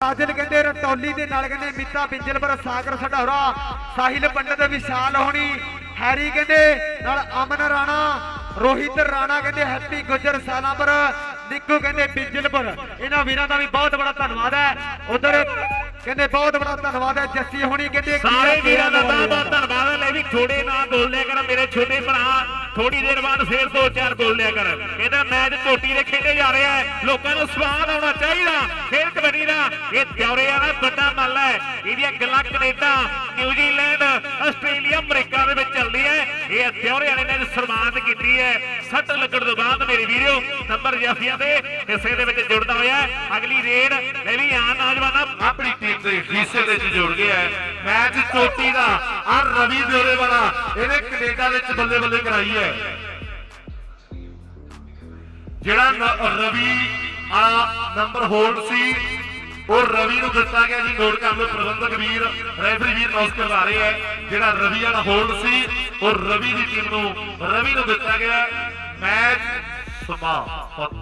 ਆਦਿਲ ਕਹਿੰਦੇ ਰਟੌਲੀ ਦੇ ਨਾਲ ਕਹਿੰਦੇ ਮਿੱਤਾ ਬਿੰਜਲਪੁਰ ਸਾਗਰ ਸਢੌਰਾ, ਸਾਹਿਲ ਪੰਡਤ ਵਿਸ਼ਾਲ ਹੋਣੀ, ਹੈਰੀ ਕਹਿੰਦੇ ਨਾਲ ਅਮਨ ਰਾਣਾ, ਰੋਹਿਤ ਰਾਣਾ ਕਹਿੰਦੇ ਹੈਪੀ ਗੁੱਜਰ ਸਾਲਾਂਪੁਰ ਨਿੱਕੂ ਕਹਿੰਦੇ ਬਿੰਜਲਪੁਰ ਇਹਨਾਂ ਵੀਰਾਂ ਦਾ ਵੀ ਬਹੁਤ ਬੜਾ ਧੰਨਵਾਦ ਹੈ। ਉਧਰ ਕਹਿੰਦੇ ਬਹੁਤ ਬੜਾ ਧੰਨਵਾਦ ਹੈ, ਜੱਸੀ ਹੋਣੀ ਕਹਿੰਦੇ ਸਾਰੇ ਵੀਰਾਂ ਦਾ ਬਹੁਤ ਬਹੁਤ ਧੰਨਵਾਦ ਹੈ। ਲੈ ਵੀ ਥੋੜੇ ਨਾ ਬੋਲਿਆ ਕਰ, ਮੇਰੇ ਛੋਟੇ ਭਰਾ। ਥੋੜੀ ਦੇਰ ਬਾਅਦ ਫੇਰ ਦੋ ਚਾਰ ਬੋਲਿਆ ਕਰ। ਇਹਦਾ ਮੈਚ ਟੋਟੀ ਦੇ ਖੇਡੇ ਜਾ ਰਿਹਾ ਹੈ। ਲੋਕਾਂ ਨੂੰ ਸਵਾਦ ਆਉਣਾ ਚਾਹੀਦਾ। ਫੇਰ ਕਬੱਡੀ ਦਾ। ਇਹ ਦਿਉਰਿਆਂ ਵਾਲਾ ਵੱਡਾ ਮੱਲ ਹੈ। ਇਹਦੀਆਂ ਗੱਲਾਂ ਕੈਨੇਡਾ ਨਿਊਜ਼ੀਲੈਂਡ ਆਸਟ੍ਰੇਲੀਆ, ਅਮਰੀਕਾ ਦੇ ਵਿੱਚ ਚੱਲਦੀ ਹੈ। ਇਹ ਦਿਉਰਿਆਂ ਨੇ ਇਹਨਾਂ ਨੂੰ ਕੀਤੀ ਹੈ। ਸੱਟ ਲੱਗਣ ਤੋਂ ਬਾਅਦ ਮੇਰੇ ਵੀਰੋ ਨੰਬਰ ਜਾਫੀਆਂ ਦੇ ਹਿੱਸੇ ਦੇ ਵਿੱਚ ਜੁੜਦਾ ਹੋਇਆ ਅਗਲੀ ਰੇਡ ਲੈ ਵੀ ਆ ਨੌਜਵਾਨਾਂ ਆਪਣੀ ਟੀਮ ਦੇ ਹਿੱਸੇ ਦੇ ਵਿੱਚ ਜੁੜ ਗਿਆ ਮੈਚ ਚੋਟੀ ਦਾ ਆ ਰਵੀ ਦਿਓਰੇ ਵਾਲਾ, ਇਹਨੇ ਕੈਨੇਡਾ ਵਿੱਚ ਬੱਲੇ ਬੱਲੇ ਕਰਾਈ ਹੈ। ਜਿਹੜਾ ਰਵੀ ਆ ਨੰਬਰ ਹੋਲਡ ਸੀ, ਉਹ ਰਵੀ ਨੂੰ ਦਿੱਤਾ ਗਿਆ ਜੀ ਨੋਟ ਕਰ ਲਓ ਪ੍ਰਬੰਧਕ ਵੀਰ, ਰੈਫਰੀ ਵੀਰ ਨੋਟ ਕਰਵਾ ਰਹੇ ਹੈ। ਜਿਹੜਾ ਰਵੀ ਵਾਲਾ ਹੋਲਡ ਸੀ, ਉਹ ਰਵੀ ਦੀ ਟੀਮ ਨੂੰ, ਰਵੀ ਨੂੰ ਦਿੱਤਾ ਗਿਆ ਮੈਚ ਸਮਾਪਤ